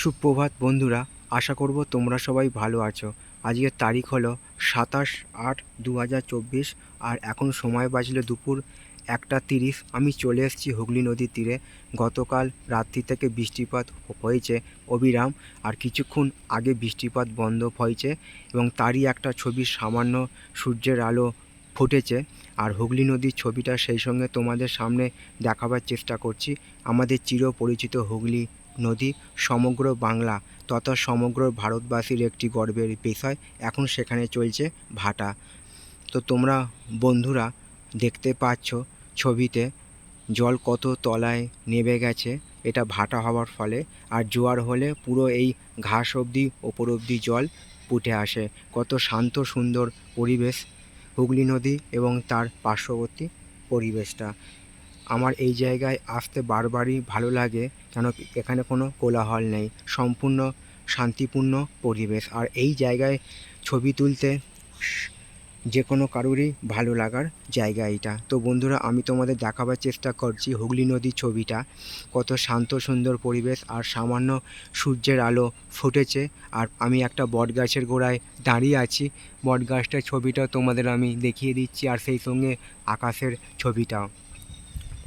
সুপ্রভাত বন্ধুরা, আশা করব তোমরা সবাই ভালো আছো। আজকের তারিখ হলো সাতাশ আট দু আর এখন সময় বাজলো দুপুর একটা তিরিশ। আমি চলে এসেছি হুগলি নদীর তীরে। গতকাল রাত্রি থেকে বৃষ্টিপাত হয়েছে অবিরাম আর কিছুক্ষণ আগে বৃষ্টিপাত বন্ধ হয়েছে এবং তারই একটা ছবি সামান্য সূর্যের আলো ফুটেছে আর হুগলি নদীর ছবিটা সেই সঙ্গে তোমাদের সামনে দেখাবার চেষ্টা করছি। আমাদের চিরপরিচিত হুগলি নদী সমগ্র বাংলা তথা সমগ্র ভারতবাসীর একটি গর্বের বিষয়। এখন সেখানে চলছে ভাটা। তো তোমরা বন্ধুরা দেখতে পাচ্ছ ছবিতে, জল কত তলায় নেমে গেছে, এটা ভাটা হওয়ার ফলে। আর জোয়ার হলে পুরো এই ঘাস অবধি, ওপর অবধি জল উঠে আসে। কত শান্ত, সুন্দর পরিবেশ। হুগলি নদী এবং তার পার্শ্ববর্তী পরিবেশটা। আমার এই জায়গায় আসতে বারবারই ভালো লাগে, কেন এখানে কোনো কোলাহল নেই, সম্পূর্ণ শান্তিপূর্ণ পরিবেশ। আর এই জায়গায় ছবি তুলতে যে কোনো কারোরই ভালো লাগার জায়গা এটা। তো বন্ধুরা, আমি তোমাদের দেখাবার চেষ্টা করছি হুগলি নদীর ছবিটা। কত শান্ত, সুন্দর পরিবেশ আর সামান্য সূর্যের আলো ফুটেছে। আর আমি একটা বট গাছের গোড়ায় দাঁড়িয়ে আছি। বট গাছটার ছবিটা তোমাদের আমি দেখিয়ে দিচ্ছি, আর সেই সঙ্গে আকাশের ছবিটাও।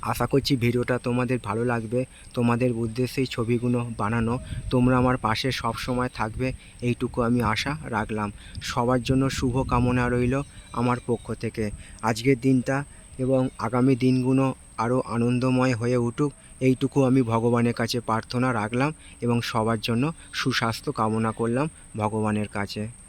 আশা করছি ভিডিওটা তোমাদের ভালো লাগবে। তোমাদের উদ্দেশ্যেই ছবিগুলো বানানো। তোমরা আমার পাশে সব সময় থাকবে। এইটুকু আমি আশা রাখলাম। সবার জন্য শুভ কামনা রইল আমার পক্ষ থেকে। আজকের দিনটা এবং আগামী দিনগুলো আরও আনন্দময় হয়ে উঠুক, এইটুকু আমি ভগবানের কাছে প্রার্থনা রাখলাম এবং সবার জন্য সুস্বাস্থ্য কামনা করলাম ভগবানের কাছে।